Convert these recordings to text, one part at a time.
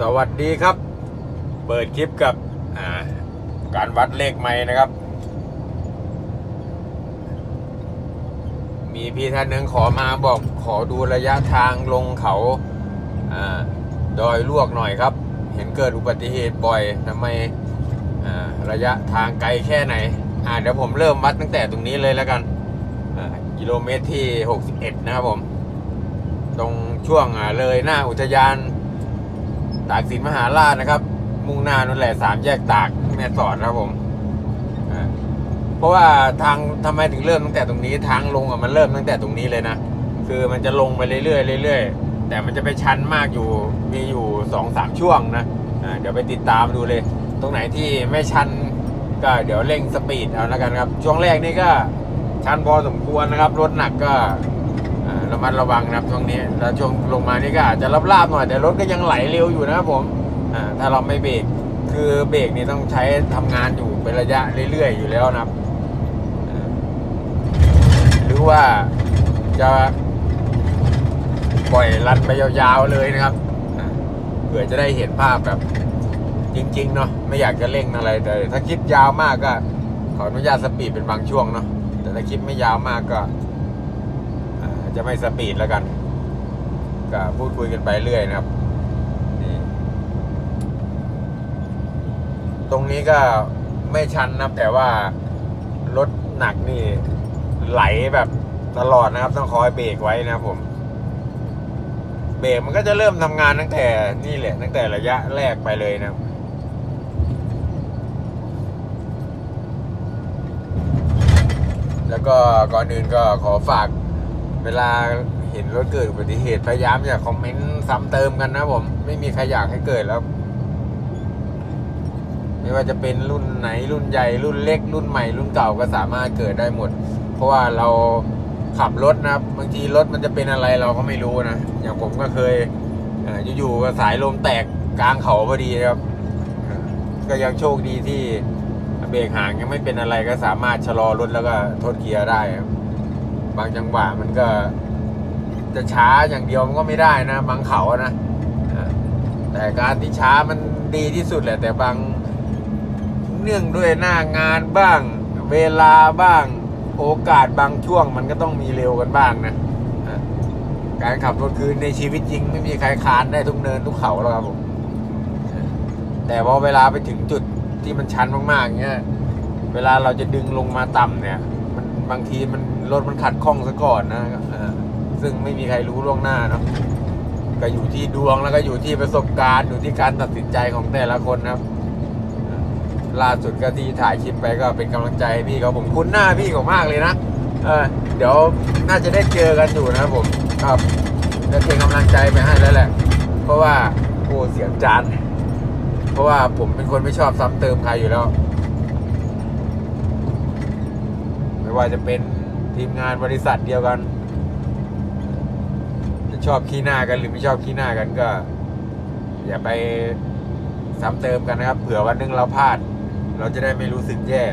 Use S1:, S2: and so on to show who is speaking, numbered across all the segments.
S1: สวัสดีครับ เปิดคลิปกับการวัดเลขไม้นะครับ มีพี่ท่านหนึ่งขอมาบอกขอดูระยะทางลงเขาอดอยลวกหน่อยครับ เห็นเกิดอุบัติเหตุบ่อยทำไมระยะทางไกลแค่ไหนอ่าเดี๋ยวผมเริ่มวัดตั้งแต่ตรงนี้เลยแล้วกันกิโลเมตรที่ 61 นะครับผม ตรงช่วงเลยหน้าอุทยาน ตากสินมหาราชนะครับ มุ่งหน้านั่นแหละสามแยกตากแม่สอดครับผมเพราะว่าทางทำไมถึงเริ่มตั้งแต่ตรงนี้ทางลงอะมันเริ่มตั้งแต่ตรงนี้เลยนะคือมันจะลงไปเรื่อยๆเรื่อยๆแต่มันจะไปชันมากอยู่มีอยู่สองสามช่วงนะเดี๋ยวไปติดตามดูเลย ตรงไหนที่ไม่ชันก็เดี๋ยวเร่งสปีดเอาแล้วกันครับ ช่วงแรกนี่ก็ชันพอสมควรนะครับรถหนักก็ ระมัดระวังนะครับช่วงนี้แล้วช่วงลงมานี่ก็อาจจะลาบๆหน่อยแต่รถก็ยังไหลเร็วอยู่นะครับผมอ่าถ้าเราไม่เบรกคือเบรกนี่ต้องใช้ทำงานอยู่เป็นระยะเรื่อย ๆ อยู่แล้วนะครับ หรือว่าจะปล่อยรันไปยาวๆเลยนะครับเผื่อจะได้เห็นภาพแบบจริง ๆ เนาะไม่อยากจะเร่งอะไรแต่ถ้าคลิปยาวมากก็ ขออนุญาตสปีดเป็นบางช่วงเนาะแต่ถ้าคลิปไม่ยาวมากก็ จะไม่สปีดแล้วกันก็พูดคุยกันไปเรื่อยนะครับนี่ตรงนี้ก็ไม่ชันนะครับ แต่ว่ารถหนักนี่ไหลแบบตลอดนะครับ ต้องคอยเบรกไว้นะครับผม เบรกมันก็จะเริ่มทำงานตั้งแต่นี่แหละ ตั้งแต่ระยะแรกไปเลยนะครับแล้วก็ก่อนอื่นก็ขอฝาก เวลาเห็นรถเกิดอุบัติเหตุพยายามอย่าคอมเมนต์ซ้ำเติมกันนะผมไม่มีใครอยากให้เกิดแล้วไม่ว่าจะเป็นรุ่นไหนรุ่นใหญ่รุ่นเล็ก รุ่นใหม่รุ่นเก่าก็สามารถเกิดได้หมด เพราะว่าเราขับรถนะครับบางทีรถมันจะเป็นอะไรเราก็ไม่รู้นะ อย่างผมก็เคยอยู่ๆก็สายลมแตกกลางเขาพอดีครับ ก็ยังโชคดีที่เบรกหางยังไม่เป็นอะไรก็สามารถชะลอรถแล้วก็ทดเกียร์ได้ครับ บางจังหวะมันก็จะช้าอย่างเดียวมันก็ไม่ได้นะ บางเขาอะนะแต่การที่ช้ามันดีที่สุดแหละ แต่บางเนื่องด้วยหน้างานบ้าง เวลาบ้างโอกาสบางช่วงมันก็ต้องมีเร็วกันบ้างนะการขับรถคือในชีวิตจริง ไม่มีใครคานได้ทุกเนินทุกเขาหรอกครับผมแต่พอเวลาไปถึงจุดที่มันชันมากๆเงี้ยเวลาเราจะดึงลงมาต่ำเนี่ย บางทีมันรถมันขัดข้องซะก่อนนะอ่าซึ่งไม่มีใครรู้ล่วงหน้าเนาะก็อยู่ที่ดวงแล้วก็อยู่ที่ประสบการณ์อยู่ที่การตัดสินใจของแต่ละคนนะครับ ล่าสุดก็ที่ถ่ายคลิปไปก็เป็นกำลังใจพี่เขาผมคุ้นหน้าพี่เขามากเลยนะเออเดี๋ยวน่าจะได้เจอกันอยู่นะครับผมครับจะเป็นกำลังใจไปให้แล้วแหละ เพราะว่าโอ้เสียงจานเพราะว่าผมเป็นคนไม่ชอบซ้ำเติมใครอยู่แล้ว ไม่ ว่าจะเป็นทีมงานบริษัทเดียวกัน จะชอบขี้หน้ากันหรือไม่ชอบขี้หน้ากันก็ อย่าไปซ้ำเติมกันนะครับ เผื่อวันหนึงเราพลาด เราจะได้ไม่รู้สึกแย่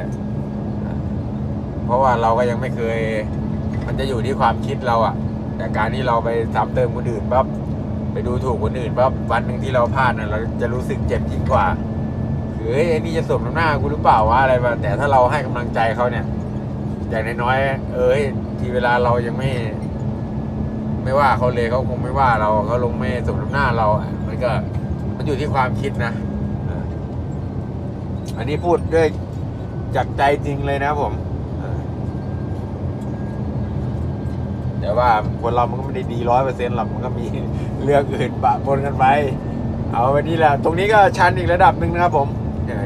S1: เพราะว่าเราก็ยังไม่เคย มันจะอยู่ที่ความคิดเราอะแต่การที่เราไปซ้ำเติมคนอื่นปั๊บไปดูถูกคนอื่นปั๊บวันหนึ่งที่เราพลาดนะเราจะรู้สึกเจ็บยิ่งกว่าคือเฮ้ยไอ้นี่จะสมน้ำหน้ากูหรือเปล่าวะอะไรแบบแต่ถ้าเราให้กำลังใจเขาเนี่ย อย่างน้อยๆเอ้ย ทีเวลาเรายังไม่ ไม่ว่าเขาเลยเขาคงไม่ว่าเราเขาลงไม่สมน้ำหน้าเราอะมันก็ มันอยู่ที่ความคิดนะอันนี้พูดด้วยจากใจจริงเลยนะผมแต่ว่าคนเรามันก็ไม่ได้ดีร้อยเปอร์เซ็นต์หรอกมันก็มีเรื่องอื่นปะปนกันไป เอาไปนี่แหละ ตรงนี้ก็ชันอีกระดับหนึ่งนะครับผม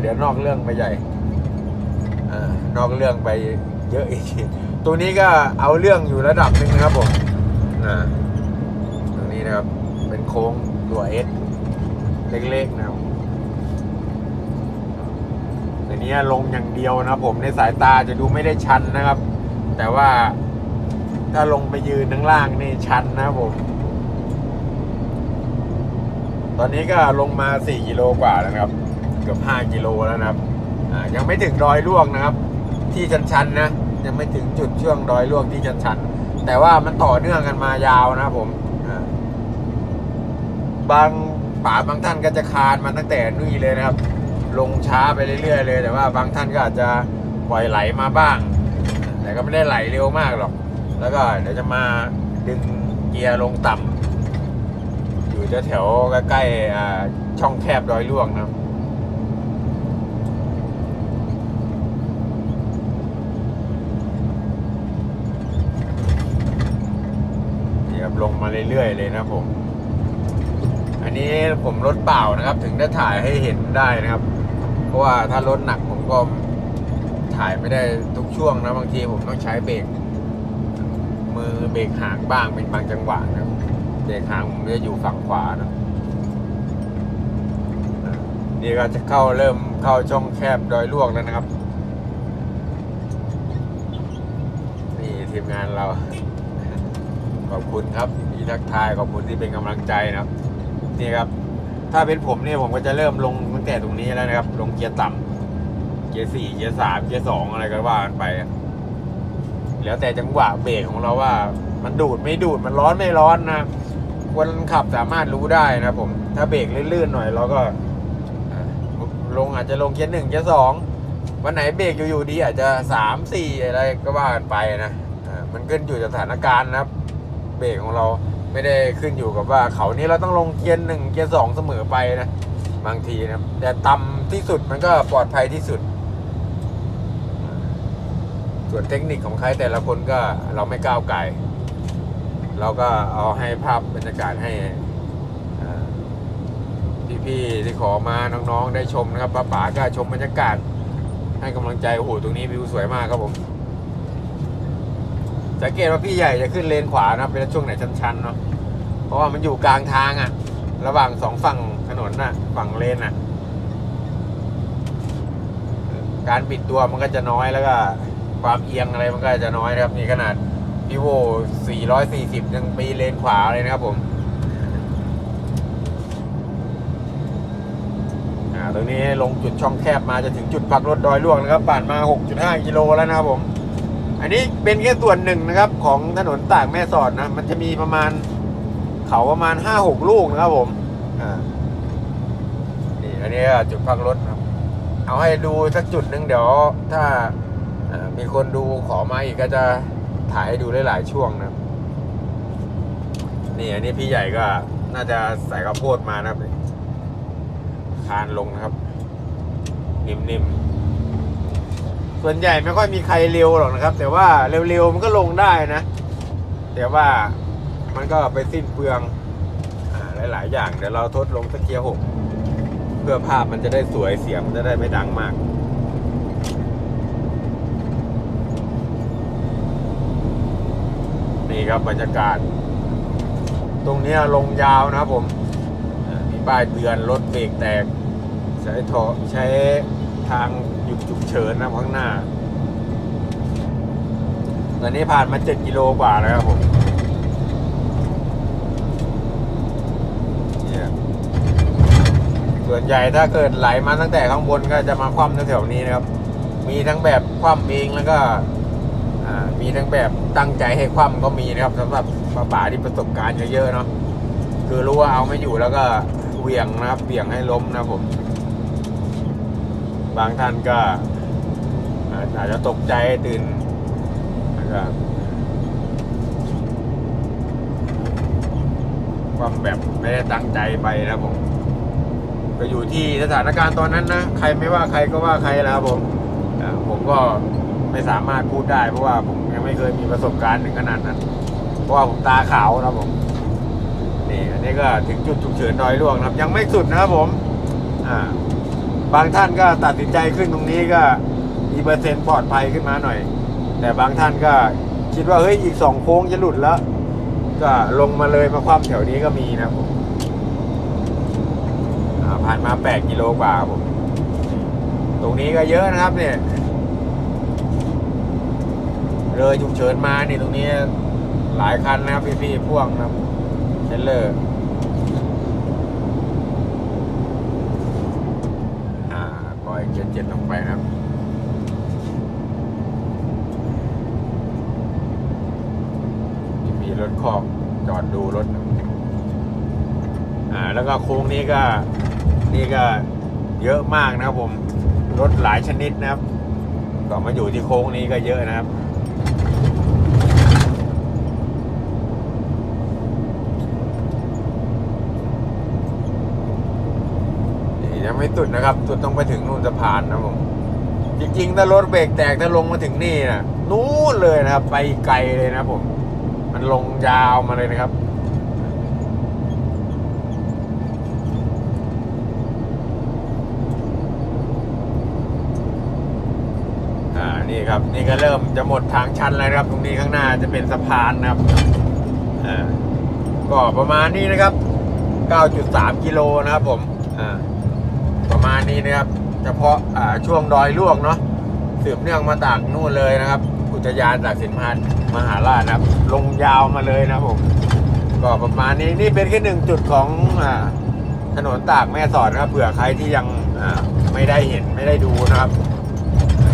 S1: เดี๋ยวนอกเรื่องไปใหญ่นอกเรื่องไป เยอะอีก ตัวนี้ก็เอาเรื่องอยู่ระดับหนึ่งนะครับผมอ่าตรงนี้นะครับ เป็นโค้งตัวเอสเล็กๆนะครับแต่เนี้ลงอย่างเดียวนะครับผมในสายตาจะดูไม่ได้ชันนะครับ แต่ว่าถ้าลงไปยืนข้างล่างนี่ชันนะครับผม ตอนนี้ก็ลงมา 4 กิโลกว่าแล้วครับ เกือบ 5 กิโลแล้วนะครับอ่ายังไม่ถึงดอยลวกนะครับ ที่ชันๆนะยังไม่ถึงจุดช่วงดอยลวกที่ชันๆแต่ว่ามันต่อเนื่องกันมายาวนะครับผมบางป่าบางท่านก็จะคานมาตั้งแต่นู่นเลยนะครับ ลงช้าไปเรื่อยๆเลย แต่ว่าบางท่านก็อาจจะปล่อยไหลมาบ้าง แต่ก็ไม่ได้ไหลเร็วมากหรอก แล้วก็เดี๋ยวจะมาดึงเกียร์ลงต่ำอยู่แถวใกล้ๆช่องแคบดอยลวงนะครับ นี่ครับลงมา เรื่อยๆเลยนะผม อันนี้ผมรถเปล่านะครับ ถึงได้ถ่ายให้เห็นได้นะครับ เพราะว่าถ้ารถหนักผมก็ถ่ายไม่ได้ทุกช่วงนะบางทีผมต้องใช้เบรกมือเบรกหางบ้างเป็นบางจังหวะนะครับเบรกหางผมจะอยู่ฝั่งขวานะนี่ก็จะเข้าเริ่มเข้าช่องแคบดอยลวกแล้วนะครับ นี่ทีมงานเรา ขอบคุณครับ ทักทายขอบคุณที่เป็นกำลังใจนะครับ นี่ครับ ถ้าเป็นผมเนี่ยผมก็จะเริ่มลงตั้งแต่ตรงนี้แล้วนะครับ ลงเกียร์ต่ำเกียร์สี่เกียร์สามเกียร์สองอะไรก็ว่ากันไป แล้วแต่จังหวะเบรกของเราว่า มันดูดไม่ดูดมันร้อนไม่ร้อนนะคนขับสามารถรู้ได้นะผม ถ้าเบรกลื่นๆหน่อยเราก็ลงอาจจะลงเกียร์หนึ่งเกียร์สองวันไหนเบรกอยู่ๆดีอาจจะสามสี่อะไรก็ว่ากันไปนะมันขึ้นอยู่กับสถานการณ์นะครับ เบรกของเรา ไม่ได้ขึ้นอยู่กับว่าเขานี้เราต้องลงเกียร์หนึ่งเกียร์สองเสมอไปนะ บางทีนะแต่ต่ำที่สุดมันก็ปลอดภัยที่สุด ส่วนเทคนิคของใครแต่ละคนก็เราไม่ก้าวไก่ เราก็เอาให้ภาพบรรยากาศให้อ่พี่ๆที่ขอมาน้องๆได้ชมนะครับป้าป๋าก็ชมบรรยากาศ ให้กำลังใจโอ้โหตรงนี้วิวสวยมากครับผม สังเกตว่าพี่ใหญ่จะขึ้นเลนขวานะครับเป็นช่วงไหนชันๆเนาะเพราะว่ามันอยู่กลางทางอะระหว่างสองฝั่งถนนน่ะฝั่งเลนนะการบิดตัวมันก็จะน้อยแล้วก็ ความเอียงอะไรมันก็จะน้อยนะครับนี่ขนาดพีโว440 ยังปีเลนขวาเลยนะครับผมตรงนี้ลงจุดช่องแคบมาจะถึงจุดพักรถดอยล่วงนะครับผ่านมา 6.5 กิโลแล้วนะครับผม อันนี้เป็นแค่ส่วนหนึ่งนะครับ ของถนนตากแม่สอดนะ มันจะมีประมาณเขาประมาณห้าหกลูกนะครับผมอ่านี่อันนี้จุดพักรถครับ เอาให้ดูสักจุดหนึ่งเดี๋ยว ถ้ามีคนดูขอมาอีกก็จะถ่ายให้ดูหลายช่วงนะนี่อันนี้พี่ใหญ่ก็น่าจะใส่ข้าวโพดมานะครับคานลงนะครับ นิ่มๆ ส่วนใหญ่ไม่ค่อยมีใครเร็วหรอกนะครับ แต่ว่าเร็วๆมันก็ลงได้นะ แต่ว่ามันก็ไปสิ้นเปลืองอหลายๆ อย่างเดี๋ยวเราทดลงสักเกียร์หกเพื่อภาพมันจะได้สวยเสียงมันจะได้ไม่ดังมากนี่ครับบรรยากาศ ตรงนี้ลงยาวนะครับผมมีป้ายเตือนรถเบรกแตก ใช้ทอใช้ทาง หยุดฉุกเฉินนะข้างหน้า ตอนนี้ผ่านมา7กิโลกว่าแล้วครับผมเนี่ยส่วนใหญ่ถ้าเกิดไหลมาตั้งแต่ข้างบนก็จะมาคว่ำแถวๆนี้นะครับ มีทั้งแบบคว่ำเองแล้วก็มีทั้งแบบตั้งใจให้คว่ำก็มีนะครับสำหรับป้าป๋าที่ประสบการณ์เยอะๆเนาะคือรู้ว่าเอาไม่อยู่แล้วก็เหวี่ยงนะครับเหวี่ยงให้ล้มนะครับผม บางท่านก็อาจจะตกใจตื่นแล้วก็ความแบบไม่ได้ตั้งใจไปนะผม ก็อยู่ที่สถานการณ์ตอนนั้นนะ ใครไม่ว่าใครก็ว่าใครนะครับผมผมก็ไม่สามารถพูดได้ เพราะว่าผมยังไม่เคยมีประสบการณ์ถึงขนาดนั้น เพราะว่าผมตาขาวนะผมนี่อันนี้ก็ถึงจุดฉุกเฉินดอยล่วงนะครับ ยังไม่สุดนะครับผม อ่า บางท่านก็ตัดสินใจขึ้นตรงนี้ก็มีเปอร์เซ็นต์ปลอดภัยขึ้นมาหน่อย แต่บางท่านก็คิดว่าเฮ้ยอีกสองโค้งจะหลุดแล้ว ก็ลงมาเลยมาคว่ำแถวนี้ก็มีนะครับผมอ่าผ่านมาแปดกิโลกว่าครับผม ตรงนี้ก็เยอะนะครับเนี่ย เลยฉุกเฉินมานี่ตรงนี้หลายคันนะครับพี่ๆพ่วงนะครับเทรลเลอร์ อ่าปล่อยเจ็ดเจ็ดลง ไปนะครับมีรถคอกจอดดูรถ อ่า แล้วก็โค้งนี้ก็นี่ก็เยอะมากนะครับผม รถหลายชนิดนะครับก็มาอยู่ที่โค้งนี้ก็เยอะนะครับ นี่ ยังไม่สุดนะครับสุดต้องไปถึงนู่นสะพานนะผมจริงๆ ถ้ารถเบรกแตกถ้าลงมาถึงนี่นะนู่นเลยนะครับ ไปไกลเลยนะผม มันลงยาวมาเลยนะครับอ่านี่ครับ นี่ก็เริ่มจะหมดทางชันแล้วครับ ตรงนี้ข้างหน้าจะเป็นสะพานนะครับก็ประมาณนี้นะครับ 9.3 กิโลนะครับผมอ่า ประมาณนี้นะครับ เฉพาะช่วงดอยลวกเนาะสืบเนื่องมาจากนู่นเลยนะครับ อุทยานจากสินมหามหาราชนะครับ ลงยาวมาเลยนะผมก็ประมาณนี้นี่เป็นแค่หนึ่งจุดของอถนนตากแม่สอดนะครับเผื่อใครที่ยังไม่ได้เห็นไม่ได้ดูนะครับ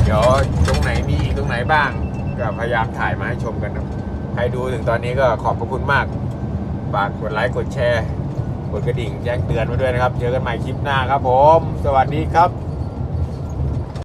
S1: เดี๋ยวตรงไหนมีอีกตรงไหนบ้าง ก็พยายามถ่ายมาให้ชมกันนะใครดูถึงตอนนี้ก็ขอบพระคุณมากฝากกดไลค์กดแชร์ กดกระดิ่งแจ้งเตือนไว้ด้วยนะครับ เจอกันใหม่คลิปหน้าครับผม สวัสดีครับ